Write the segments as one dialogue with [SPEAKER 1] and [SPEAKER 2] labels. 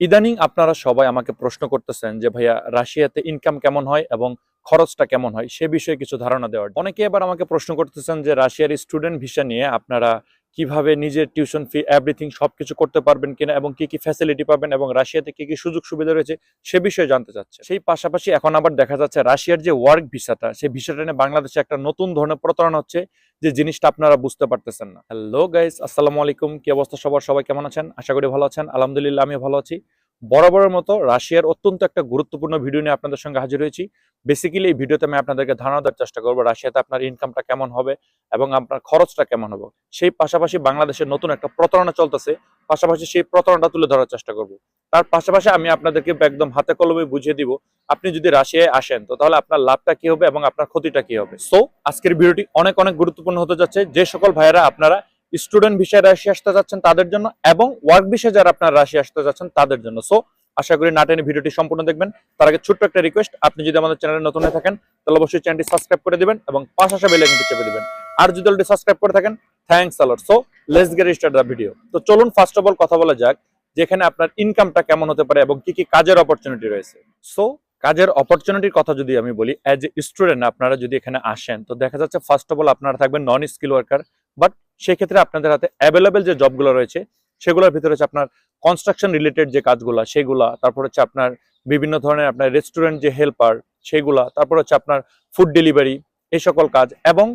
[SPEAKER 1] ইদানিং আপনারা সবাই আমাকে প্রশ্ন করতেছেন যে, ভাইয়া, রাশিয়াতে ইনকাম কেমন হয় এবং খরচটা কেমন হয়? সে বিষয়ে কিছু ধারণা দেওয়ার অনেকে এবার আমাকে প্রশ্ন করতেছেন যে, রাশিয়ার স্টুডেন্ট ভিসা নিয়ে আপনারা কীভাবে নিজের টিউশন ফি এভরিথিং সবকিছু করতে পারবেন কিনা এবং কি কি ফ্যাসিলিটি পাবেন এবং রাশিয়াতে কি কি সুযোগ সুবিধা রয়েছে? সে বিষয়ে জানতে চাচ্ছে। সেই পাশাপাশি এখন আবার দেখা যাচ্ছে রাশিয়ার যে ওয়ার্ক ভিসাটা সেই ভিসাটা নিয়ে বাংলাদেশে একটা নতুন ধরনের প্রতারণা হচ্ছে। যে জিনিসটা আপনারা বুঝতে পারতেছেন না। হ্যালো গাইস আসসালামু আলাইকুম। কি অবস্থা সবার? সবাই কেমন আছেন? আশা করি ভালো আছেন। আলহামদুলিল্লাহ আমি ভালো আছি। বরাবরের মতো রাশিয়ার অত্যন্ত একটা গুরুত্বপূর্ণ ভিডিও নিয়ে আপনাদের সঙ্গে হাজির হয়েছি। বেসিক্যালি এই ভিডিওতে আমি আপনাদেরকে ধারণা দেওয়ার চেষ্টা করব, রাশিয়াতে আপনার ইনকামটা কেমন হবে এবং আপনার খরচটা কেমন হবে। সেই পাশাপাশি বাংলাদেশের নতুন একটা প্রতারণা চলতেছে, পাশাপাশি সেই প্রতারণাটা তুলে ধরার চেষ্টা করব। তার পাশাপাশি আমি আপনাদেরকে একদম হাতে কলমে বুঝিয়ে দিব, আপনি যদি রাশিয়ায় আসেন, তো তাহলে আপনার লাভটা কি হবে এবং আপনার ক্ষতিটা কি হবে? সো আজকের ভিডিওটি অনেক অনেক গুরুত্বপূর্ণ হতে যাচ্ছে। যে সকল ভাইয়েরা আপনারা স্টুডেন্ট বিষয়ে রাশিয়া আসতে যাচ্ছেন তাদের জন্য এবং ওয়ার্ক বিষয়ে যারা আপনার রাশিয়া আসতে যাচ্ছেন তাদের জন্য। সো আশা করি নাটেনে ভিডিওটি সম্পূর্ণ দেখবেন। তার আগে ছোট্ট একটা রিকোয়েস্ট আপনি যদি আমাদের চ্যানেলে নতুন হয়ে থাকেন, তাহলে অবশ্যই চ্যানেলটি সাবস্ক্রাইব করে দেবেন এবং পাশে আসা বেল চেপে দিবেন। আর যদি অলরেডি সাবস্ক্রাইব করে থাকেন thanks a lot so let's get start the video তো চলুন ফার্স্ট অফ অল কথা বলা যাক, যেখানে আপনার ইনকামটা কেমন হতে পারে এবং কি কি কাজের অপরচুনিটি রয়েছে। সো কাজের অপরচুনিটির কথা যদি আমি বলি অ্যাজ এ স্টুডেন্ট আপনারা যদি এখানে আসেন, তো দেখা যাচ্ছে ফার্স্ট অফ অল আপনারা থাকবেন নন স্কিল ওয়ার্কার বাট সেক্ষেত্রে আপনাদের হাতে অ্যাভেলেবেল যে জবগুলো রয়েছে সেগুলোর ভিতরে হচ্ছে আপনার কনস্ট্রাকশন রিলেটেড যে কাজগুলো, সেগুলা, তারপর হচ্ছে আপনার বিভিন্ন ধরনের আপনার রেস্টুরেন্ট যে হেল্পার সেগুলা, তারপর হচ্ছে আপনার ফুড ডেলিভারি এই সকল কাজ এবং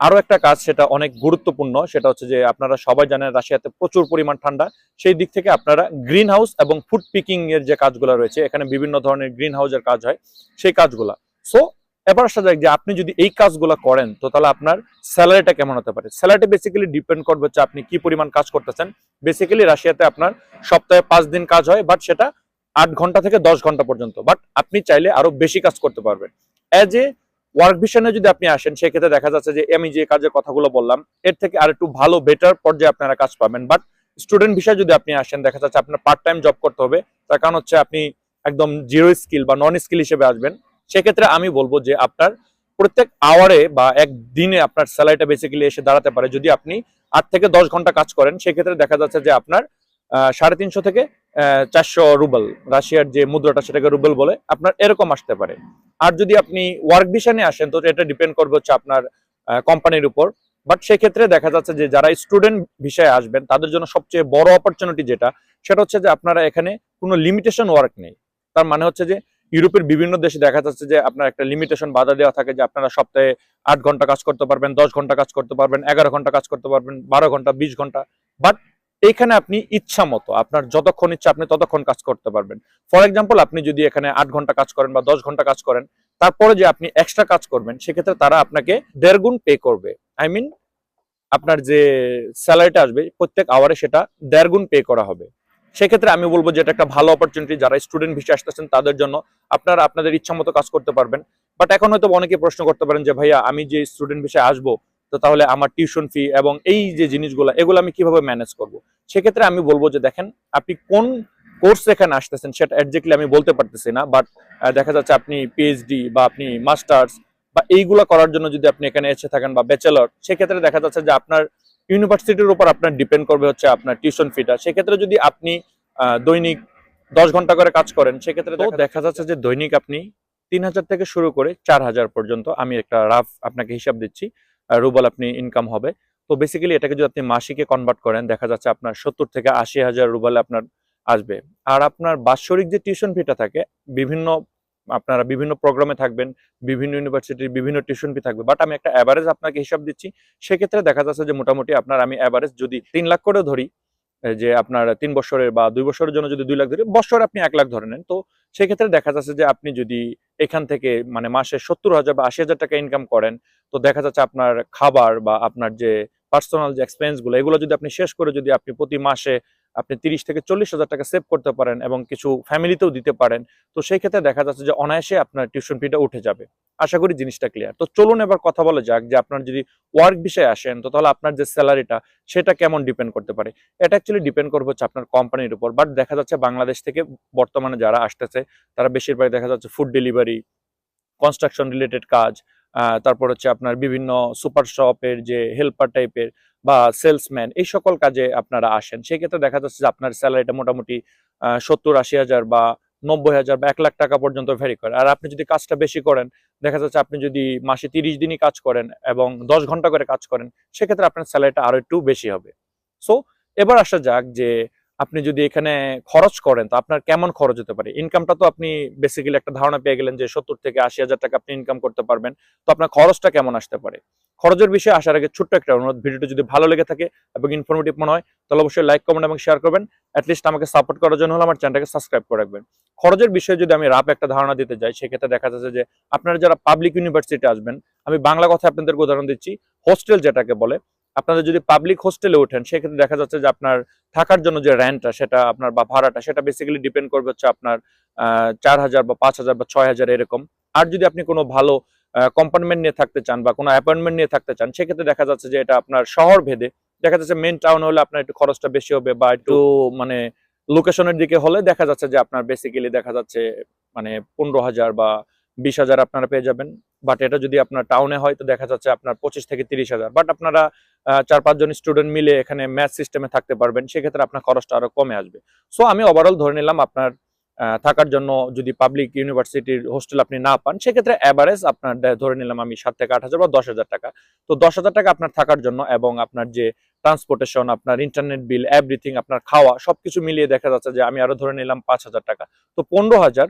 [SPEAKER 1] আরও একটা কাজ সেটা অনেক গুরুত্বপূর্ণ, সেটা হচ্ছে যে আপনারা সবাই জানেন রাশিয়াতে প্রচুর পরিমাণ ঠান্ডা, সেই দিক থেকে আপনারা গ্রিন হাউস এবং ফুড পিকিং এর যে কাজগুলো রয়েছে, এখানে বিভিন্ন ধরনের গ্রিন হাউসের কাজ হয়, সেই কাজগুলা। সো এবার আসা যাক যে আপনি যদি এই কাজগুলো করেন, তো তাহলে আপনার স্যালারিটা কেমন হতে পারে? স্যালারিটা বেসিক্যালি ডিপেন্ড করবে হচ্ছে আপনি কি পরিমাণ কাজ করতেছেন। বেসিক্যালি রাশিয়াতে আপনার সপ্তাহে পাঁচ দিন কাজ হয় বাট সেটা আট ঘণ্টা থেকে দশ ঘণ্টা পর্যন্ত। বাট আপনি চাইলে আরও বেশি কাজ করতে পারবেন। অ্যাজ এ ওয়ার্ক ভিশনে যদি আপনি আসেন, সেক্ষেত্রে দেখা যাচ্ছে যে আমি যে কাজের কথাগুলো বললাম, এর থেকে আর একটু ভালো বেটার পর্যায়ে আপনারা কাজ পাবেন। বাট স্টুডেন্ট বিষয়ে যদি আপনি আসেন, দেখা যাচ্ছে আপনার পার্ট টাইম জব করতে হবে। তার কারণ হচ্ছে আপনি একদম জিরো স্কিল বা নন স্কিল হিসেবে আসবেন। সেক্ষেত্রে আমি বলব যে আপনার প্রত্যেক আওয়ারে বা এক দিনে আপনার স্যালারিটা বেসিক্যালি এসে দাঁড়াতে পারে। যদি আপনি আট থেকে দশ ঘণ্টা কাজ করেন, সেক্ষেত্রে দেখা যাচ্ছে যে আপনার সাড়ে তিনশো থেকে চারশো রুবেল, রাশিয়ার যে মুদ্রাটা সেটাকে রুবেল বলে আপনার এরকম আসতে পারে। আর যদি আপনি ওয়ার্ক ভিশনে আসেন, তো এটা ডিপেন্ড করবে হচ্ছে আপনার কোম্পানির উপর। বাট সেক্ষেত্রে দেখা যাচ্ছে যে যারা স্টুডেন্ট ভিসায় আসবেন, তাদের জন্য সবচেয়ে বড় অপরচুনিটি যেটা, সেটা হচ্ছে যে আপনারা এখানে কোনো লিমিটেশন ওয়ার্ক নেই। তার মানে হচ্ছে যে ইউরোপের বিভিন্ন দেশে দেখা যাচ্ছে যে আপনার একটা লিমিটেশন বাধা দেওয়া থাকে যে আপনারা সপ্তাহে আট ঘণ্টা কাজ করতে পারবেন, দশ ঘণ্টা কাজ করতে পারবেন, এগারো ঘণ্টা কাজ করতে পারবেন, বারো ঘণ্টা, বিশ ঘণ্টা। বাট এইখানে আপনি ইচ্ছা মতো, আপনার যতক্ষণ ইচ্ছা আপনি ততক্ষণ কাজ করতে পারবেন। ফর এক্সাম্পল আপনি যদি এখানে আট ঘণ্টা কাজ করেন বা দশ ঘণ্টা কাজ করেন, তারপরে যে আপনি এক্সট্রা কাজ করবেন, সেক্ষেত্রে তারা আপনাকে দেড় গুণ পে করবে। আই মিন আপনার যে স্যালারিটা আসবে, প্রত্যেক আওয়ারে সেটা দেড় গুণ পে করা হবে। সেক্ষেত্রে আমি বলব যে এটা একটা ভালো অপরচুনিটি যারা স্টুডেন্ট ভিসা আসতেছেন তাদের জন্য। আপনারা আপনাদের ইচ্ছা মতো কাজ করতে পারবেন। বাট এখন হয়তো অনেকে প্রশ্ন করতে পারেন যে, ভাইয়া, আমি যে স্টুডেন্ট ভিসায় আসব, তো তাহলে আমার টিউশন ফি এবং এই যে জিনিসগুলো, এগুলো আমি কীভাবে ম্যানেজ করব? সেক্ষেত্রে আমি বলব যে, দেখেন, আপনি কোন কোর্স এখানে আসতেছেন সেটা একজাক্টলি আমি বলতে পারতেছি না বাট দেখা যাচ্ছে আপনি পিএইচডি বা আপনি মাস্টার্স বা এইগুলা করার জন্য যদি আপনি এখানে এসে থাকেন বা ব্যাচেলর সেক্ষেত্রে দেখা যাচ্ছে যে আপনার ইউনিভার্সিটির উপর আপনার ডিপেন্ড করবে হচ্ছে আপনার টিউশন ফিটা সেক্ষেত্রে যদি আপনি দৈনিক দশ ঘণ্টা করে কাজ করেন সেক্ষেত্রে দেখা যাচ্ছে যে দৈনিক আপনি তিন হাজার থেকে শুরু করে চার হাজার পর্যন্ত আমি একটা রাফ আপনাকে হিসাব দিচ্ছি রুবল আপনি ইনকাম হবে। তো বেসিক্যালি এটাকে যদি আপনি মাসিকে কনভার্ট করেন দেখা যাচ্ছে আপনার সত্তর থেকে আশি হাজার রুবলে আপনার আসবে। আর আপনার বাৎসরিক যে টিউশন ফিটা থাকে বিভিন্ন আপনারা বিভিন্ন প্রোগ্রামে থাকবেন, বিভিন্ন ইউনিভার্সিটির বিভিন্ন টিউশন ফি থাকবে বাট আমি একটা অ্যাভারেজ আপনাকে হিসাব দিচ্ছি, সেক্ষেত্রে দেখা যাচ্ছে যে মোটামুটি আপনার আমি অ্যাভারেজ যদি তিন লাখ করে ধরি যে আপনার তিন বছরের বা দুই বছরের জন্য যদি দুই লাখ ধরি, বছরে আপনি এক লাখ ধরে নেন, তো সেক্ষেত্রে দেখা যাচ্ছে যে আপনি যদি এখান থেকে মানে মাসে সত্তর হাজার বা আশি হাজার টাকা ইনকাম করেন, তো দেখা যাচ্ছে আপনার খাবার বা আপনার যে পার্সোনাল যে এক্সপেন্সগুলো, এগুলো যদি আপনি শেষ করে যদি আপনি প্রতি মাসে আপনি তিরিশ থেকে চল্লিশ হাজার টাকা সেভ করতে পারেন এবং কিছু ফ্যামিলিতেও দিতে পারেন। তো সেই ক্ষেত্রে দেখা যাচ্ছে যে অনায়াসে আপনার টিউশন ফিটা উঠে যাবে। আশা করি জিনিসটা ক্লিয়ার তো চলুন এবার কথা বলা যাক যে আপনার যদি ওয়ার্ক বিষয়ে আসেন, তো তাহলে আপনার যে স্যালারিটা সেটা কেমন ডিপেন্ড করতে পারে? এটা অ্যাকচুয়ালি ডিপেন্ড করবে হচ্ছে আপনার কোম্পানির উপর। বাট দেখা যাচ্ছে বাংলাদেশ থেকে বর্তমানে যারা আসতেছে, তারা বেশিরভাগ দেখা যাচ্ছে ফুড ডেলিভারি কনস্ট্রাকশন রিলেটেড কাজ তারপর হচ্ছে আপনার বিভিন্ন সুপার শপের যে হেল্পার টাইপের বা সেলসম্যান, এই সকল কাজে আপনারা আসেন। সেই ক্ষেত্রে দেখা যাচ্ছে যে আপনার স্যালারিটা মোটামুটি সত্তর আশি হাজার বা নব্বই হাজার বা এক লাখ টাকা পর্যন্ত ভ্যারি করে। আর আপনি যদি কাজটা বেশি করেন, দেখা যাচ্ছে আপনি যদি মাসে তিরিশ দিনই কাজ করেন এবং দশ ঘণ্টা করে কাজ করেন, সেক্ষেত্রে আপনার স্যালারিটা আরও একটু বেশি হবে। সো এবার আসা যাক যে আপনি যদি এখানে খরচ করেন, তো আপনার কেমন খরচ হতে পারে? ইনকামটা তো আপনি বেসিক্যালি একটা ধারণা পেয়ে গেলেন যে সত্তর থেকে আশি হাজার টাকা আপনি ইনকাম করতে পারবেন। তো আপনার খরচটা কেমন আসতে পারে? খরচের বিষয়ে আসার আগে ছোট্ট একটা অনুরোধ, ভিডিওটি যদি ভালো লেগে থাকে এবং ইনফরমেটিভ মনে হয়, তাহলে অবশ্যই লাইক কমেন্ট এবং শেয়ার করবেন। অ্যাটলিস্ট আমাকে সাপোর্ট করার জন্য হলে আমার চ্যানেলটাকে সাবস্ক্রাইব করে রাখবেন। খরচের বিষয়ে যদি আমি রাপ একটা ধারণা দিতে যাই, সেক্ষেত্রে দেখা যাচ্ছে যে আপনারা যারা পাবলিক ইউনিভার্সিটি আসবেন, আমি বাংলা কথা আপনাদেরকে উদাহরণ দিচ্ছি। হোস্টেল যেটাকে বলে আপনারা যদি পাবলিক হোস্টেলে ওঠেন সেক্ষেত্রে দেখা যাচ্ছে যে আপনার থাকার জন্য যে রেন্টটা সেটা আপনার বা ভাড়াটা সেটা বেসিক্যালি ডিপেন্ড করবে হচ্ছে আপনার চার হাজার বা পাঁচ হাজার বা ছয় হাজার এরকম। আর যদি আপনি কোনো ভালো কম্পার্টমেন্ট নিয়ে থাকতে চান বা কোনো অ্যাপয়েন্টমেন্ট নিয়ে থাকতে চান সেক্ষেত্রে দেখা যাচ্ছে যে এটা আপনার শহর ভেদে দেখা যাচ্ছে মেন টাউন হলে আপনার একটু খরচটা বেশি হবে বা একটু মানে লোকেশনের দিকে হলে দেখা যাচ্ছে যে আপনার বেসিক্যালি দেখা যাচ্ছে মানে পনেরো হাজার বা বিশ হাজার আপনারা পেয়ে যাবেন। বাট এটা যদি আপনার টাউনে হয়, তো দেখা যাচ্ছে আপনার পঁচিশ থেকে তিরিশ হাজার। বাট আপনারা চার পাঁচজন স্টুডেন্ট মিলে এখানে ম্যাথ সিস্টেমে থাকতে পারবেন, সেক্ষেত্রে আপনার খরচটা আরও কমে আসবে। সো আমি ওভারঅল ধরে নিলাম আপনার থাকার জন্য যদি পাবলিক ইউনিভার্সিটির হোস্টেল আপনি না পান, সেক্ষেত্রে অ্যাভারেজ আপনার ধরে নিলাম আমি সাত থেকে আট হাজার বা দশ হাজার টাকা। তো দশ হাজার টাকা আপনার থাকার জন্য এবং আপনার যে ট্রান্সপোর্টেশন আপনার ইন্টারনেট বিল এভরিথিং আপনার খাওয়া, সবকিছু মিলিয়ে দেখা যাচ্ছে যে আমি আরও ধরে নিলাম পাঁচ হাজার টাকা। তো পনেরো হাজার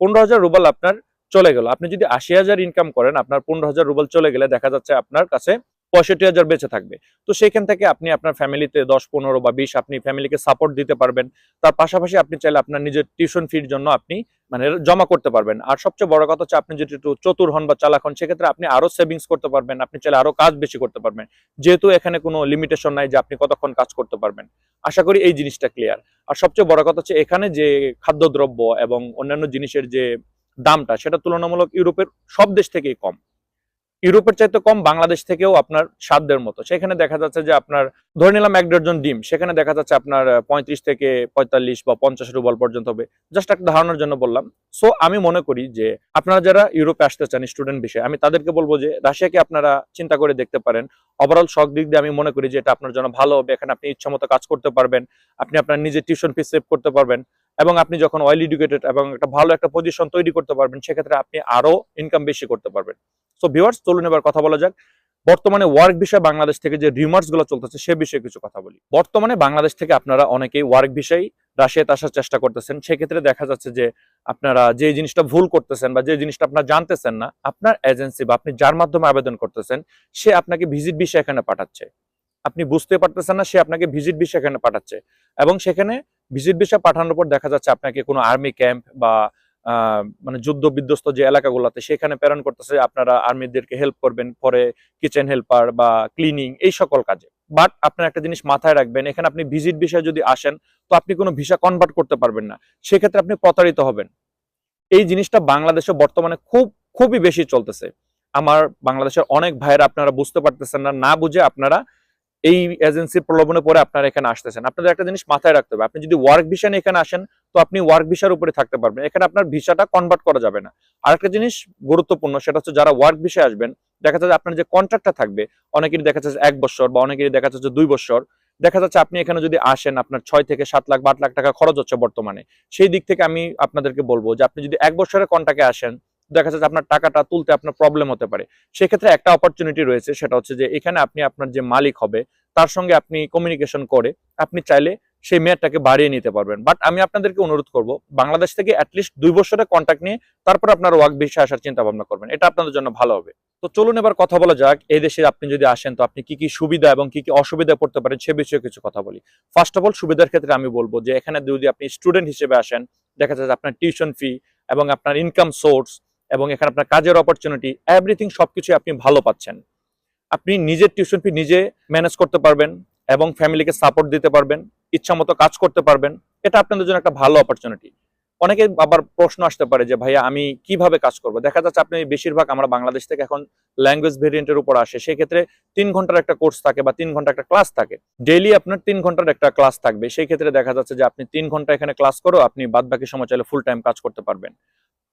[SPEAKER 1] পনেরো হাজার রুবাল আপনার চলে গেল। আপনি যদি আশি হাজার ইনকাম করেন, আপনার পনেরো হাজার রুবেল চলে গেলে দেখা যাচ্ছে আপনার কাছে পঁয়ষট্টি হাজার বেঁচে থাকবে। তো সেখান থেকে আপনি আপনার ফ্যামিলিতে দশ, পনেরো বা বিশ আপনি ফ্যামিলিকে সাপোর্ট দিতে পারবেন। তার পাশাপাশি আপনি চাইলে আপনার নিজের টিউশন ফির জন্য আপনি মানে জমা করতে পারবেন। আর সবচেয়ে বড় কথা হচ্ছে আপনি যদি একটু চতুর হন বা চালাক হন, সেক্ষেত্রে আপনি আরও সেভিংস করতে পারবেন, আপনি চাইলে আরও কাজ বেশি করতে পারবেন। যেহেতু এখানে কোনো লিমিটেশন নাই যে আপনি কতক্ষণ কাজ করতে পারবেন। আশা করি এই জিনিসটা ক্লিয়ার আর সবচেয়ে বড় কথা হচ্ছে এখানে যে খাদ্যদ্রব্য এবং অন্যান্য জিনিসের যে দামটা, সেটা তুলনামূলক ইউরোপের সব দেশ থেকেই কম। ইউরোপের চাইতে কম, বাংলাদেশ থেকেও আপনার সাধ্যের মতো। সেখানে দেখা যাচ্ছে যে আপনার, ধরে নিলাম এক ডজন ডিম, সেখানে দেখা যাচ্ছে আপনার পঁয়ত্রিশ থেকে পঁয়তাল্লিশ বা পঞ্চাশ রুবল পর্যন্ত হবে। জাস্ট একটা ধারণার জন্য বললাম। সো, আমি মনে করি যে আপনারা যারা ইউরোপে আসতে চান, স্টুডেন্ট বিষয়ে, আমি তাদেরকে বলব যে রাশিয়াকে আপনারা চিন্তা করে দেখতে পারেন। ওভারঅল শখ দিক দিয়ে আমি মনে করি যে এটা আপনার জন্য ভালো হবে। এখানে আপনি ইচ্ছা মতো কাজ করতে পারবেন। আপনি আপনার নিজের টিউশন ফিস সেভ করতে পারবেন। এবং আপনি যখন ওয়েল এডুকেটেড এবং একটা ভালো একটা পজিশন তৈরি করতে পারবেন, সেক্ষেত্রে আপনি আরও ইনকাম বেশি করতে পারবেন। সো ভিউয়ার্স চলুন এবার কথা বলা যাক। বর্তমানে ওয়ার্ক বিষয়ে বাংলাদেশ থেকে যে রিমার্সগুলো চলতেছে, সে বিষয়ে কিছু কথা বলি। বর্তমানে বাংলাদেশ থেকে আপনারা অনেকেই ওয়ার্ক বিষয়ে রাশিয়াতে আসার চেষ্টা করতেছেন। সেক্ষেত্রে দেখা যাচ্ছে যে আপনারা যে জিনিসটা ভুল করতেছেন বা যে জিনিসটা আপনারা জানতেছেন না, আপনার এজেন্সি বা আপনি যার মাধ্যমে আবেদন করতেছেন, সে আপনাকে ভিজিট বিষয় এখানে পাঠাচ্ছে। আপনি বুঝতে পারতেছেন না, সে আপনাকে ভিজিট বিষয় এখানে পাঠাচ্ছে। এবং সেখানে ভিজিট বিষয় পাঠানোর পর দেখা যাচ্ছে আপনাকে কোনো আর্মি ক্যাম্প বা মানে যুদ্ধ বিধ্বস্ত যে এলাকাগুলোতে সেখানে প্রেরণ করতেছে, আপনারা আর্মিদেরকে হেল্প করবেন, পরে কিচেন হেল্পার বা ক্লিনিং এই সকল কাজে। বাট আপনার একটা জিনিস মাথায় রাখবেন, এখানে আপনি ভিজিট বিষয়ে যদি আসেন, তো আপনি কোনো ভিসা কনভার্ট করতে পারবেন না। সেক্ষেত্রে আপনি প্রতারিত হবেন। এই জিনিসটা বাংলাদেশে বর্তমানে খুব, খুবই বেশি চলতেছে। আমার বাংলাদেশের অনেক ভাইয়েরা আপনারা বুঝতে পারতেছেন না না বুঝে আপনারা এই এজেন্সির প্রলোভনে পরে আপনারা এখানে আসতেছেন। আপনাদের একটা জিনিস মাথায় রাখতে হবে, আপনি যদি ওয়ার্ক ভিসা নিয়ে এখানে আসেন, তো আপনি ওয়ার্ক ভিসার উপরে থাকতে পারবেন। এখানে আপনার ভিসাটা কনভার্ট করা যাবে না। আর একটা জিনিস গুরুত্বপূর্ণ, সেটা হচ্ছে যারা ওয়ার্ক ভিসায় আসবেন, দেখা যাচ্ছে আপনার যে কন্ট্রাক্টটা থাকবে, অনেকেরই দেখা যাচ্ছে এক বছর বা অনেকেরই দেখা যাচ্ছে দুই বছর। দেখা যাচ্ছে আপনি এখানে যদি আসেন, আপনার ছয় থেকে সাত লাখ বা লাখ টাকা খরচ হচ্ছে বর্তমানে। সেই দিক থেকে আমি আপনাদেরকে বলব যে, আপনি যদি এক বছরের কন্ট্রাক্টে আসেন দেখা যাচ্ছে আপনার টাকাটা তুলতে আপনার প্রবলেম হতে পারে। সেক্ষেত্রে একটা অপরচুনিটি রয়েছে, সেটা হচ্ছে যে এখানে আপনি আপনার যে মালিক হবে, তার সঙ্গে আপনি কমিউনিকেশন করে আপনি চাইলে সেই মেয়াদটাকে বাড়িয়ে নিতে পারবেন। বাট আমি আপনাদেরকে অনুরোধ করব, বাংলাদেশ থেকে অ্যাটলিস্ট দুই বছরের কন্ট্যাক্ট নিয়ে তারপর আপনার ওয়ার্ক বিষয়ে আসার চিন্তা ভাবনা করবেন। এটা আপনাদের জন্য ভালো হবে। তো চলুন এবার কথা বলা যাক, এই দেশে আপনি যদি আসেন, তো আপনি কি কি সুবিধা এবং কি কি অসুবিধা পড়তে পারেন সে বিষয়ে কিছু কথা বলি। ফার্স্ট অফ অল সুবিধার ক্ষেত্রে আমি বলব যে এখানে যদি আপনি স্টুডেন্ট হিসেবে আসেন, দেখা যাচ্ছে আপনার টিউশন ফি এবং আপনার ইনকাম সোর্স এবং এখানে আপনার কাজের অপরচুনিটি এভরিথিং সবকিছু আপনি ভালো পাচ্ছেন। আপনি নিজের টিউশন ফি নিজে ম্যানেজ করতে পারবেন এবং ফ্যামিলিকে সাপোর্ট দিতে পারবেন, ইচ্ছা মতো কাজ করতে পারবেন। এটা আপনাদের জন্য একটা ভালো অপরচুনিটি অনেকে আবার প্রশ্ন আসতে পারে যে, ভাইয়া, আমি কীভাবে কাজ করব? দেখা যাচ্ছে আপনি বেশিরভাগ আমরা বাংলাদেশ থেকে এখন ল্যাঙ্গুয়েজ ভেরিয়েন্টের উপর আসে। সেক্ষেত্রে তিন ঘণ্টার একটা কোর্স থাকে বা তিন ঘণ্টা একটা ক্লাস থাকে। ডেইলি আপনার তিন ঘণ্টার একটা ক্লাস থাকবে। সেই ক্ষেত্রে দেখা যাচ্ছে যে, আপনি তিন ঘণ্টা এখানে ক্লাস করো আপনি বাদ বাকি সময় চাইলে ফুল টাইম কাজ করতে পারবেন।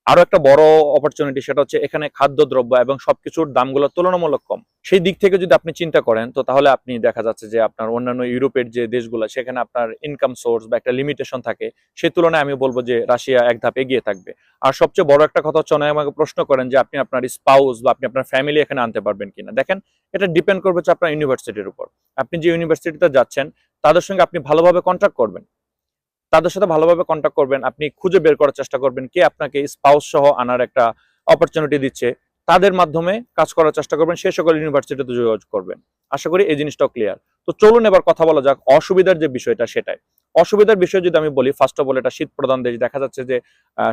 [SPEAKER 1] আরও একটা বড় অপরচুনিটি সেটা হচ্ছে এখানে খাদ্যদ্রব্য এবং সবকিছুর দামগুলো তুলনামূলক কম। সেই দিক থেকে যদি আপনি চিন্তা করেন, তো তাহলে আপনি দেখা যাচ্ছে যে আপনার অন্যান্য ইউরোপের যে দেশগুলো, সেখানে আপনার ইনকাম সোর্স বা একটা লিমিটেশন থাকে সেই তুলনায় আমি বলব যে রাশিয়া এক ধাপ এগিয়ে থাকবে। আর সবচেয়ে বড় একটা কথা হচ্ছে আমাকে প্রশ্ন করেন যে আপনি আপনার স্পাউস বা আপনি আপনার ফ্যামিলি এখানে আনতে পারবেন কিনা। দেখেন, এটা ডিপেন্ড করবে হচ্ছে আপনার ইউনিভার্সিটির উপর। আপনি যে ইউনিভার্সিটিতে যাচ্ছেন, তাদের সঙ্গে আপনি ভালোভাবে কন্ট্যাক্ট করবেন। তাদের সাথে ভালোভাবে কন্ট্যাক্ট করবেন, আপনি খুঁজে বের করার চেষ্টা করবেন কে আপনাকে স্পাউস সহ আনার একটা অপরচুনিটি দিচ্ছে। তাদের মাধ্যমে কাজ করার চেষ্টা করবেন, সে সকল ইউনিভার্সিটিতে যোগাযোগ করবেন। আশা করি এই জিনিসটাও ক্লিয়ার তো চলুন এবার কথা বলা যাক, অসুবিধার যে বিষয়টা সেটাই। অসুবিধার বিষয় যদি আমি বলি ফার্স্ট অফ অল এটা শীত প্রধান দেশ, দেখা যাচ্ছে যে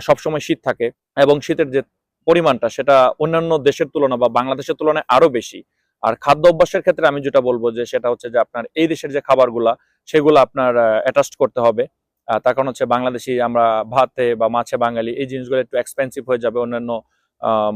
[SPEAKER 1] সবসময় শীত থাকে এবং শীতের যে পরিমাণটা সেটা অন্যান্য দেশের তুলনা বা বাংলাদেশের তুলনায় আরও বেশি। আর খাদ্য অভ্যাসের ক্ষেত্রে আমি যেটা বলব যে, সেটা হচ্ছে যে আপনার এই দেশের যে খাবারগুলা, সেগুলো আপনার অ্যাটাস্ট করতে হবে। তার কারণ হচ্ছে বাংলাদেশি আমরা ভাতে বা মাছে বাঙালি এই জিনিসগুলো একটু এক্সপেন্সিভ হয়ে যাবে অন্যান্য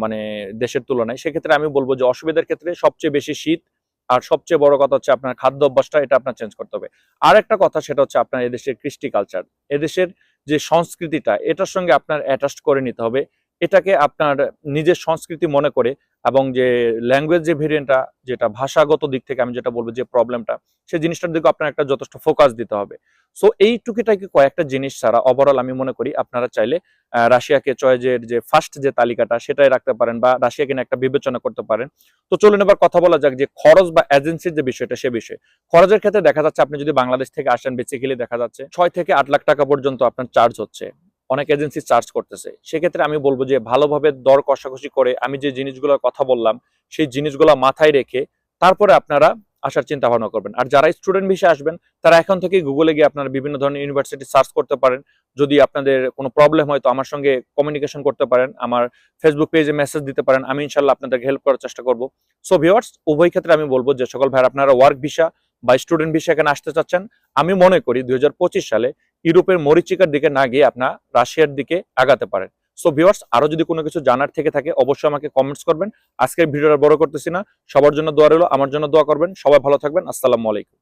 [SPEAKER 1] মানে দেশের তুলনায়। সেক্ষেত্রে আমি বলব যে অসুবিধার ক্ষেত্রে সবচেয়ে বেশি শীত আর সবচেয়ে বড় কথা হচ্ছে আপনার খাদ্য অভ্যাসটা, এটা আপনার চেঞ্জ করতে হবে। আর একটা কথা সেটা হচ্ছে আপনার এদেশের কৃষ্টি কালচার এদেশের যে সংস্কৃতিটা, এটার সঙ্গে আপনার অ্যাটাস্ট করে নিতে হবে। এটাকে আপনার নিজের সংস্কৃতি মনে করে এবং যে ল্যাঙ্গুয়েজ যে ভেরিয়েন্টটা যেটা ভাষাগত দিক থেকে আমি যেটা বলব যে প্রবলেমটা সেই জিনিসটার দিকে আপনার একটা যথেষ্ট ফোকাস দিতে হবে। সো এই কয়েকটা জিনিস ছাড়া ওভারঅল আমি মনে করি আপনারা চাইলে রাশিয়াকে চয়েজের যে ফার্স্ট যে তালিকাটা, সেটাই রাখতে পারেন বা রাশিয়াকে নিয়ে একটা বিবেচনা করতে পারেন। তো চলুন এবার কথা বলা যাক যে খরচ বা এজেন্সির যে বিষয়টা, সে বিষয়ে। খরচের ক্ষেত্রে দেখা যাচ্ছে আপনি যদি বাংলাদেশ থেকে আসেন বেসিক্যালি দেখা যাচ্ছে ছয় থেকে আট লাখ টাকা পর্যন্ত আপনার চার্জ হচ্ছে। অনেক এজেন্সি চার্জ করতেছে। সেক্ষেত্রে আমি বলব যে, ভালোভাবে দর কষাকষি করে আমি যে জিনিসগুলোর কথা বললাম, সেই জিনিসগুলো মাথায় রেখে তারপরে আপনারা আসার চিন্তা ভাবনা করবেন। আর যারা স্টুডেন্ট ভিসে আসবেন, তারা এখন থেকে গুগলে গিয়ে আপনারা বিভিন্ন ধরনের ইউনিভার্সিটি সার্চ করতে পারেন। যদি আপনাদের কোনো প্রবলেম হয়, তো আমার সঙ্গে কমিউনিকেশন করতে পারেন। আমার ফেসবুক পেজে মেসেজ দিতে পারেন। আমি ইনশাল্লাহ আপনাদেরকে হেল্প করার চেষ্টা করব। সো ভিওয়ার্স উভয় ক্ষেত্রে আমি বলব যে, সকল ভাই আপনারা ওয়ার্ক ভিসা বা স্টুডেন্ট ভিসা এখানে আসতে চাচ্ছেন। আমি মনে করি দুই হাজার পঁচিশ সালে ইউরোপের মরিচিকার দিকে না গিয়ে আপনার রাশিয়ার দিকে আগাতে পারেন। সো ভিওয়ার্স আরও যদি কোনো কিছু জানার থেকে থাকে, অবশ্যই আমাকে কমেন্টস করবেন। আজকের ভিডিওটা বড় করতেছি না। সবার জন্য দোয়া রইল, আমার জন্য দোয়া করবেন। সবাই ভালো থাকবেন। আসসালামু আলাইকুম।